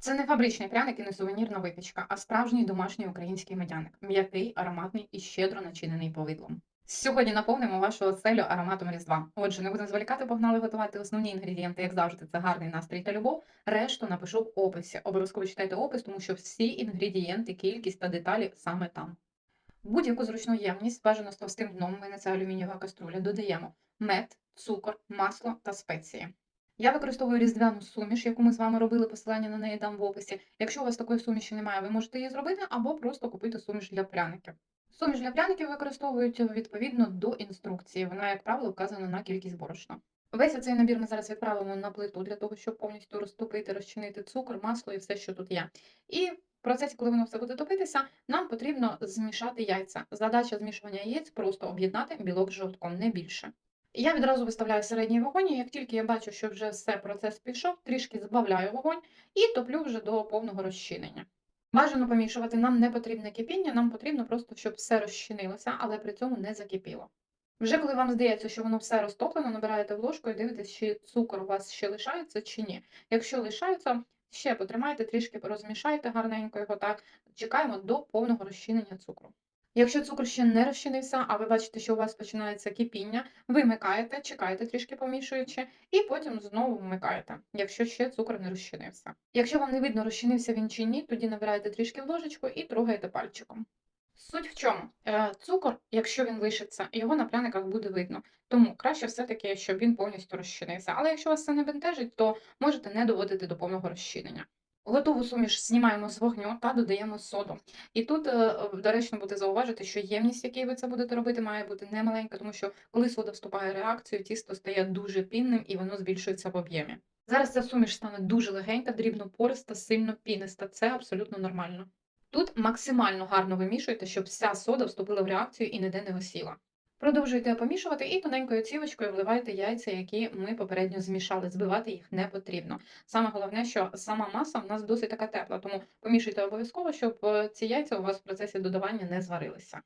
Це не фабричний пряник і не сувенірна випічка, а справжній домашній український медяник, м'який, ароматний і щедро начинений повидлом. Сьогодні наповнимо вашу оселю ароматом Різдва. Отже, не будемо зволікати, погнали готувати основні інгредієнти, як завжди, це гарний настрій та любов. Решту напишу в описі. Обов'язково читайте опис, тому що всі інгредієнти, кількість та деталі саме там. Будь-яку зручну ємність, бажано з товстим дном, мене це алюмінієва каструля, додаємо мед, цукор, масло та спеції. Я використовую різдвяну суміш, яку ми з вами робили, посилання на неї дам в описі. Якщо у вас такої суміші немає, ви можете її зробити або просто купити суміш для пряників. Суміш для пряників використовують відповідно до інструкції. Вона, як правило, вказана на кількість борошна. Весь цей набір ми зараз відправимо на плиту для того, щоб повністю розтопити, розчинити цукор, масло і все, що тут є. І в процесі, коли воно все буде топитися, нам потрібно змішати яйця. Задача змішування яєць просто об'єднати білок з жовтком, не більше. Я відразу виставляю середній вогонь, і як тільки я бачу, що вже все процес пішов, трішки збавляю вогонь і топлю вже до повного розчинення. Бажано помішувати, нам не потрібне кипіння, нам потрібно просто, щоб все розчинилося, але при цьому не закипіло. Вже коли вам здається, що воно все розтоплено, набираєте в ложку і дивитесь, чи цукор у вас ще лишається чи ні. Якщо лишається, ще потримайте, трішки розмішайте гарненько його так. Чекаємо до повного розчинення цукру. Якщо цукор ще не розчинився, а ви бачите, що у вас починається кипіння, вимикаєте, чекаєте трішки помішуючи, і потім знову вмикаєте, якщо ще цукор не розчинився. Якщо вам не видно, розчинився він чи ні, тоді набираєте трішки в ложечку і трогаєте пальчиком. Суть в чому? Е, Цукор, якщо він лишиться, його на пряниках буде видно. Тому краще все-таки, щоб він повністю розчинився. Але якщо вас це не бентежить, то можете не доводити до повного розчинення. Готову суміш знімаємо з вогню та додаємо соду. І тут е, доречно буде зауважити, що ємність, якій ви це будете робити, має бути немаленька, тому що коли сода вступає в реакцію, тісто стає дуже пінним і воно збільшується в об'ємі. Зараз ця суміш стане дуже легенька, дрібно пориста, сильно піниста. Це абсолютно нормально. Тут максимально гарно вимішуйте, щоб вся сода вступила в реакцію і ніде не осіла. Продовжуйте помішувати і тоненькою цівочкою вливайте яйця, які ми попередньо змішали. Збивати їх не потрібно. Саме головне, що сама маса в нас досить така тепла, тому помішуйте обов'язково, щоб е, ці яйця у вас в процесі додавання не зварилися.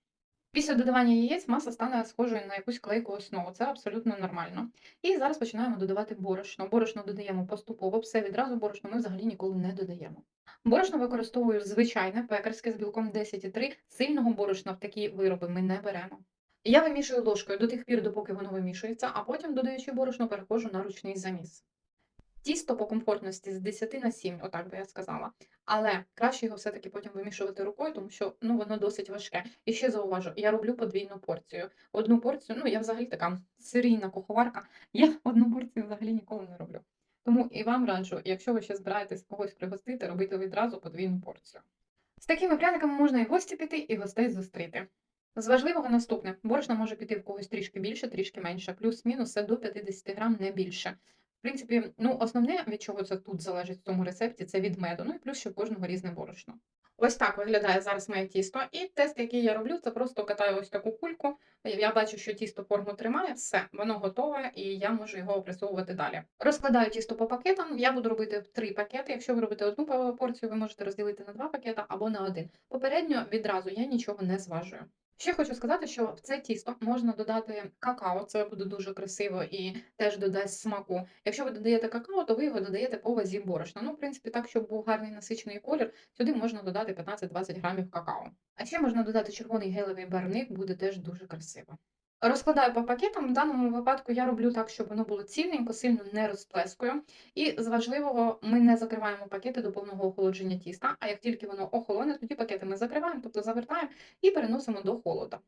Після додавання яєць маса стане схожою на якусь клейку основу. Це абсолютно нормально. І зараз починаємо додавати борошно. Борошно додаємо поступово, все відразу борошно ми взагалі ніколи не додаємо. Борошно використовую звичайне пекарське з білком 10,3. Сильного борошна в такі вироби ми не беремо. Я вимішую ложкою до тих пір, допоки воно вимішується, а потім, додаючи борошно, переходжу на ручний заміс. Тісто по комфортності з 10 на 7, отак би я сказала. Але краще його все-таки потім вимішувати рукою, тому що ну, воно досить важке. І ще зауважу, я роблю подвійну порцію. Одну порцію, ну я взагалі така серійна куховарка, я одну порцію взагалі ніколи не роблю. Тому і вам раджу, якщо ви ще збираєтесь когось пригостити, робити відразу подвійну порцію. З такими пряниками можна і гості піти, і гостей зустріти. З важливого наступне: борошна може піти в когось трішки більше, трішки менше, плюс-мінус до 50 грам, не більше. В принципі, ну основне, від чого це тут залежить в цьому рецепті, це від меду. Ну і плюс, що в кожного різне борошно. Ось так виглядає зараз моє тісто. І тест, який я роблю, це просто катаю ось таку кульку. Я бачу, що тісто форму тримає, все, воно готове, і я можу його опрацьовувати далі. Розкладаю тісто по пакетам. Я буду робити три пакети. Якщо ви робите одну порцію, ви можете розділити на два пакети або на один. Попередньо відразу я нічого не зважую. Ще хочу сказати, що в це тісто можна додати какао, це буде дуже красиво і теж додасть смаку. Якщо ви додаєте какао, то ви його додаєте по вазі борошна. Ну, в принципі, так, щоб був гарний насичений колір, сюди можна додати 15-20 грамів какао. А ще можна додати червоний гелевий барвник, буде теж дуже красиво. Розкладаю по пакетам. В даному випадку я роблю так, щоб воно було цільненько, сильно не розплескую. І з важливого ми не закриваємо пакети до повного охолодження тіста. А як тільки воно охолоне, тоді пакети ми закриваємо, тобто завертаємо і переносимо до холода.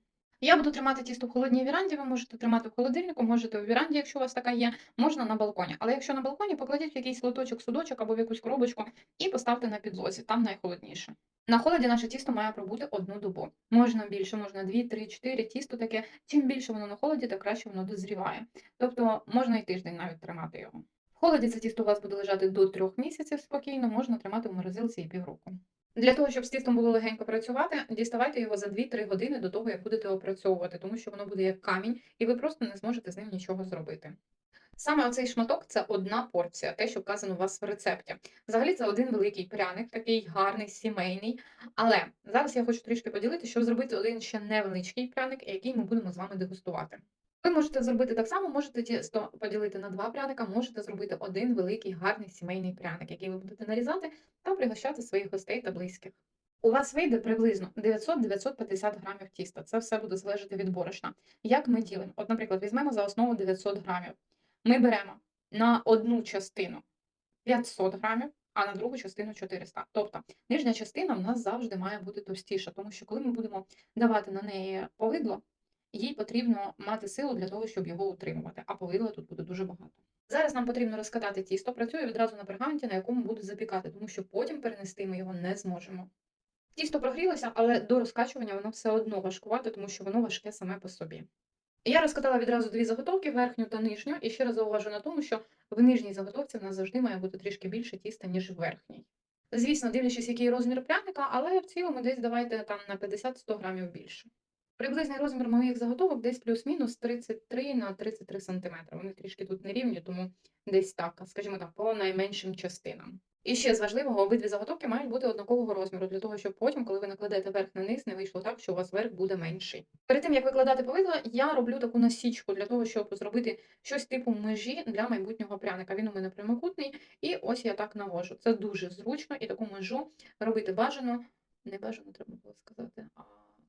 Я буду тримати тісто в холодній віранді, ви можете тримати в холодильнику, можете у віранді, якщо у вас така є, можна на балконі. Але якщо на балконі, покладіть в якийсь лоточок, судочок або в якусь коробочку і поставте на підлозі, там найхолодніше. На холоді наше тісто має пробути одну добу. Можна більше, можна 2, 3, 4, тісто таке. Чим більше воно на холоді, тим краще воно дозріває. Тобто можна і тиждень навіть тримати його. В холоді це тісто у вас буде лежати до 3 місяців спокійно, можна тримати в морозилці і півроку. Для того, щоб з тістом було легенько працювати, діставайте його за 2-3 години до того, як будете опрацьовувати, тому що воно буде як камінь, і ви просто не зможете з ним нічого зробити. Саме оцей шматок це одна порція, те, що вказано у вас в рецепті. Взагалі, це один великий пряник, такий гарний, сімейний. Але зараз я хочу трішки поділити, щоб зробити один ще невеличкий пряник, який ми будемо з вами дегустувати. Ви можете зробити так само, можете поділити на 2 пряника, можете зробити один великий гарний сімейний пряник, який ви будете нарізати та пригощати своїх гостей та близьких. У вас вийде приблизно 900-950 грамів тіста. Це все буде залежати від борошна. Як ми ділимо? От, наприклад, візьмемо за основу 900 грамів. Ми беремо на одну частину 500 грамів, а на другу частину 400. Тобто нижня частина в нас завжди має бути товстіша, тому що коли ми будемо давати на неї повидло, їй потрібно мати силу для того, щоб його утримувати, а повидла тут буде дуже багато. Зараз нам потрібно розкатати тісто, працюю відразу на пергаменті, на якому буду запікати, тому що потім перенести ми його не зможемо. Тісто прогрілося, але до розкачування воно все одно важкувате, тому що воно важке саме по собі. Я розкатала відразу дві заготовки, верхню та нижню, і ще раз зауважу на тому, що в нижній заготовці в нас завжди має бути трішки більше тіста, ніж в верхній. Звісно, дивлячись, який розмір пряника, але в цілому десь давайте там на 50-100 грамів більше. Приблизний розмір моїх заготовок десь плюс-мінус 33 на 33 см. Вони трішки тут нерівні, тому десь так, скажімо так, по найменшим частинам. І ще з важливого, обидві заготовки мають бути однакового розміру, для того, щоб потім, коли ви накладете верх на низ, не вийшло так, що у вас верх буде менший. Перед тим, як викладати повидло, я роблю таку насічку для того, щоб зробити щось типу межі для майбутнього пряника. Він у мене прямокутний, і ось я так навожу. Це дуже зручно, і таку межу робити бажано. Не бажано, треба було сказати,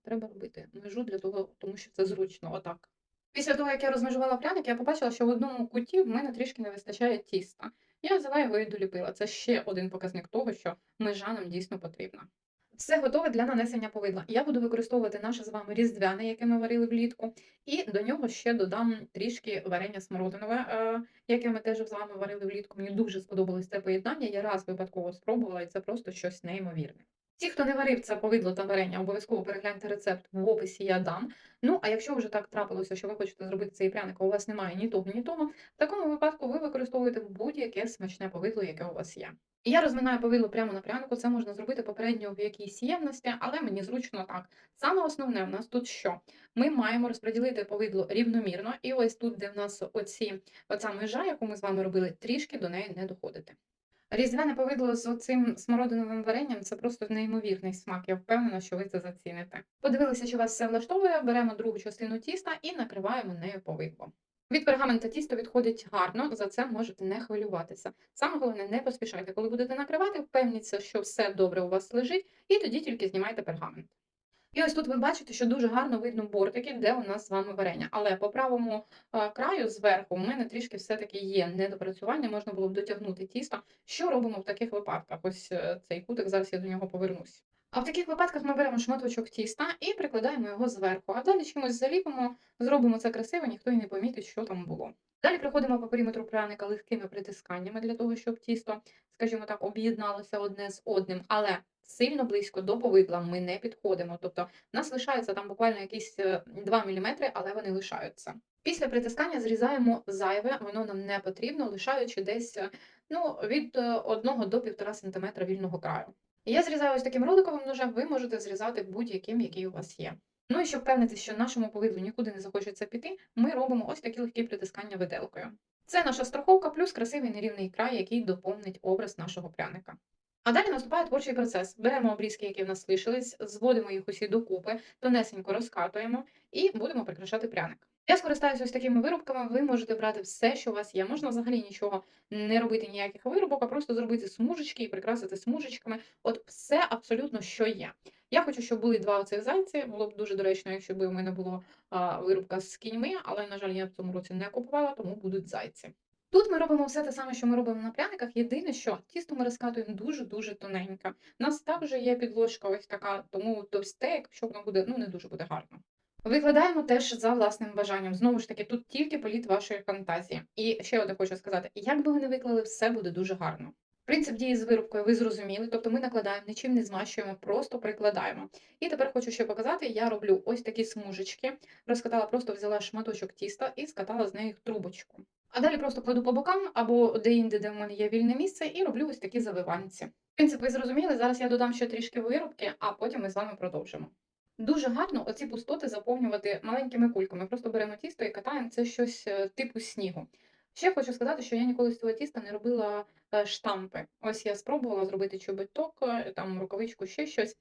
треба робити межу для того, тому що це зручно, отак. Після того, як я розмежувала пряник, я побачила, що в одному куті в мене трішки не вистачає тіста. Я взяла його і доліпила. Це ще один показник того, що межа нам дійсно потрібна. Все готове для нанесення повидла. Я буду використовувати наше з вами різдвяне, яке ми варили влітку, і до нього ще додам трішки варення смородинове, е, яке ми теж з вами варили влітку. Мені дуже сподобалось це поєднання. Я раз випадково спробувала, і це просто щось неймовірне. Ті, хто не варив це повидло та варення, обов'язково перегляньте рецепт в описі я дам. Ну, а якщо вже так трапилося, що ви хочете зробити цей пряник, а у вас немає ні того, ні того, в такому випадку ви використовуєте будь-яке смачне повидло, яке у вас є. Я розминаю повидло прямо на прянику, це можна зробити попередньо в якійсь ємності, але мені зручно так. Саме основне в нас тут що? Ми маємо розподілити повидло рівномірно, і ось тут, де в нас оці, оця межа, яку ми з вами робили, трішки до неї не доходити. Різдвяне повидло з оцим смородиновим варенням це просто неймовірний смак. Я впевнена, що ви це заціните. Подивилися, що вас все влаштовує. Беремо другу частину тіста і накриваємо нею повидло. Від пергамента тісто відходить гарно, за це можете не хвилюватися. Саме головне, не поспішайте. Коли будете накривати, впевніться, що все добре у вас лежить, і тоді тільки знімайте пергамент. І ось тут ви бачите, що дуже гарно видно бортики, де у нас з вами варення. Але по правому е, краю зверху у мене трішки все-таки є недопрацювання, можна було б дотягнути тісто. Що робимо в таких випадках? Ось е, цей кутик, зараз я до нього повернусь. А в таких випадках ми беремо шматочок тіста і прикладаємо його зверху, а далі чимось заліпимо, зробимо це красиво, ніхто і не помітить, що там було. Далі проходимо по периметру пряника легкими притисканнями для того, щоб тісто, скажімо так, об'єдналося одне з одним, але сильно близько до повидла ми не підходимо. Тобто в нас лишається там буквально якісь е, 2 мм, але вони лишаються. Після притискання зрізаємо зайве, воно нам не потрібно, лишаючи десь е, ну, від 1 до 1,5 см вільного краю. Я зрізаю ось таким роликовим ножем, ви можете зрізати будь-яким, який у вас є. Ну і щоб впевнитися, що нашому повидлу нікуди не захочеться піти, ми робимо ось такі легкі притискання виделкою. Це наша страховка плюс красивий нерівний край, який доповнить образ нашого пряника. А далі наступає творчий процес. Беремо обрізки, які в нас лишились, зводимо їх усі докупи, тонесенько розкатуємо і будемо прикрашати пряник. Я скористаюся ось такими виробками. Ви можете брати все, що у вас є. Можна взагалі нічого не робити, ніяких виробок, а просто зробити смужечки і прикрасити смужечками. От все абсолютно, що є. Я хочу, щоб були два оцих зайці. Було б дуже доречно, якщо б у мене була а, виробка з кіньми, але, на жаль, я в цьому році не купувала, тому будуть зайці. Тут ми робимо все те саме, що ми робимо на пряниках. Єдине, що тісто ми розкатуємо дуже-дуже тоненько. У нас також є підложка ось така, тому товсте, якщо воно буде, ну не дуже буде гарно. Викладаємо теж за власним бажанням. Знову ж таки, тут тільки політ вашої фантазії. І ще одне хочу сказати: як би ви не виклали, все буде дуже гарно. Принцип дії з виробкою ви зрозуміли, тобто ми накладаємо, нічим не змащуємо, просто прикладаємо. І тепер хочу ще показати: я роблю ось такі смужечки, розкатала, просто взяла шматочок тіста і скатала з неї трубочку. А далі просто кладу по бокам або де-інде, де в мене є вільне місце, і роблю ось такі завиванці. Принцип ви зрозуміли. Зараз я додам ще трішки виробки, а потім ми з вами продовжимо. Дуже гарно оці пустоти заповнювати маленькими кульками. Просто беремо тісто і катаємо це щось е, типу снігу. Ще хочу сказати, що я ніколи з цього тіста не робила е, штампи. Ось я спробувала зробити чобіток, е, там рукавичку, ще щось.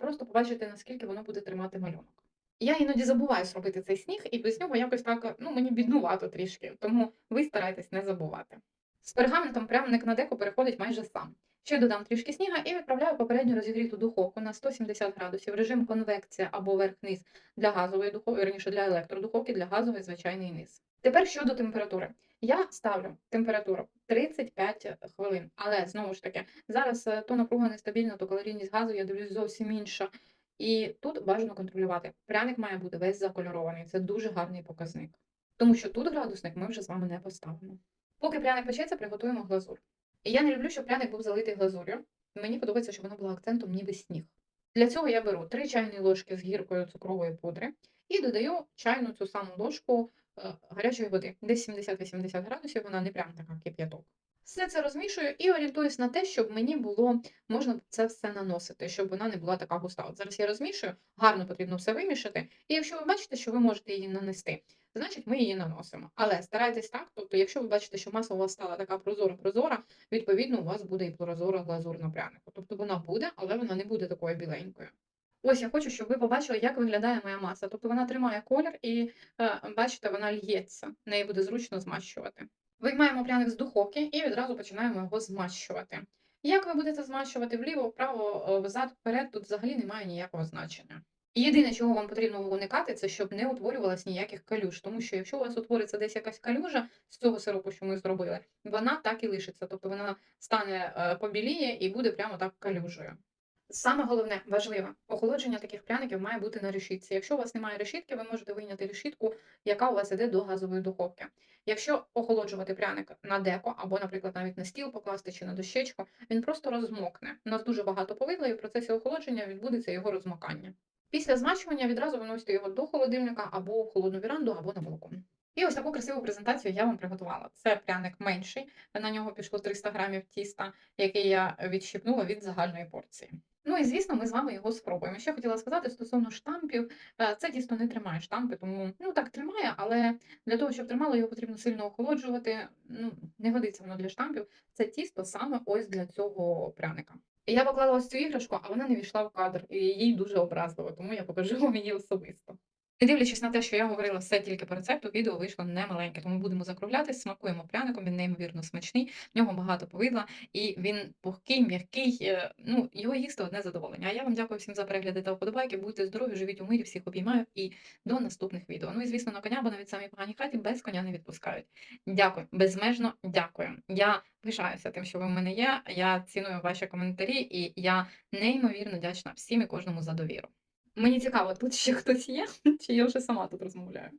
Просто побачити, наскільки воно буде тримати малюнок. Я іноді забуваю зробити цей сніг, і без нього якось так, ну, мені біднувато трішки, тому ви старайтесь не забувати. З пергаментом прямник на деко переходить майже сам. Ще додам трішки сніга і відправляю попередньо розігріту духовку на 170 градусів, режим конвекція або верх-низ для газової духовки, верніше для електродуховки, для газової звичайний низ. Тепер щодо температури. Я ставлю температуру 35 хвилин, але знову ж таки, зараз е, то напруга нестабільна, то калорійність газу, я дивлюсь, зовсім інша. І тут бажано контролювати. Пряник має бути весь закольорований. Це дуже гарний показник. Тому що тут градусник ми вже з вами не поставимо. Поки пряник печеться, приготуємо глазур. І я не люблю, щоб пряник був залитий глазур'ю. Мені подобається, щоб воно було акцентом ніби сніг. Для цього я беру 3 чайні ложки з гіркою цукрової пудри і додаю чайну цю саму ложку е, гарячої води. Десь 70-80 градусів, вона не прям така кип'яток. Все це розмішую і орієнтуюсь на те, щоб мені було можна це все наносити, щоб вона не була така густа. От зараз я розмішую, гарно потрібно все вимішати. І якщо ви бачите, що ви можете її нанести, значить ми її наносимо. Але старайтесь так, тобто, якщо ви бачите, що маса у вас стала така прозора-прозора, відповідно, у вас буде і прозора глазур на прянику. Тобто вона буде, але вона не буде такою біленькою. Ось я хочу, щоб ви побачили, як виглядає моя маса. Тобто вона тримає колір і, е, бачите, вона л'ється. Неї буде зручно змащувати. Виймаємо пряник з духовки і відразу починаємо його змащувати. Як ви будете змащувати вліво, вправо, е, взад, вперед, тут взагалі немає ніякого значення. Єдине, чого вам потрібно уникати, це щоб не утворювалось ніяких калюж. Тому що якщо у вас утвориться десь якась калюжа з цього сиропу, що ми зробили, вона так і лишиться. Тобто вона стане е, побіліє і буде прямо так калюжею. Саме головне, важливе, охолодження таких пряників має бути на решітці. Якщо у вас немає решітки, ви можете вийняти решітку, яка у вас іде до газової духовки. Якщо охолоджувати пряник на деко, або, наприклад, навіть на стіл покласти чи на дощечку, він просто розмокне. У нас дуже багато повидла, і в процесі охолодження відбудеться його розмокання. Після змащування відразу виносите його до холодильника або в холодну віранду, або на балкон. І ось таку красиву презентацію я вам приготувала. Це пряник менший, на нього пішло 300 грамів тіста, який я відщипнула від загальної порції. Ну і звісно, ми з вами його спробуємо. Ще хотіла сказати стосовно штампів, е, це тісто не тримає штампи, тому ну так тримає, але для того, щоб тримало, його потрібно сильно охолоджувати. Ну, не годиться воно для штампів. Це тісто саме ось для цього пряника. Я поклала ось цю іграшку, а вона не війшла в кадр, і їй дуже образливо, тому я покажу вам її особисто. Не дивлячись на те, що я говорила все тільки по рецепту, відео вийшло немаленьке, тому будемо закруглятись, смакуємо пряником, він неймовірно смачний, в нього багато повидла, і він пухкий, м'який. е, Ну, його їсти одне задоволення. А я вам дякую всім за перегляди та вподобайки. Будьте здорові, живіть у мирі, всіх обіймаю і до наступних відео. Ну і звісно, на коня, бо навіть самі погані хаті без коня не відпускають. Дякую, безмежно дякую. Я пишаюся тим, що ви в мене є. Я ціную ваші коментарі, і я неймовірно вдячна всім і кожному за довіру. Мені цікаво, тут ще хтось є, чи я вже сама тут розмовляю.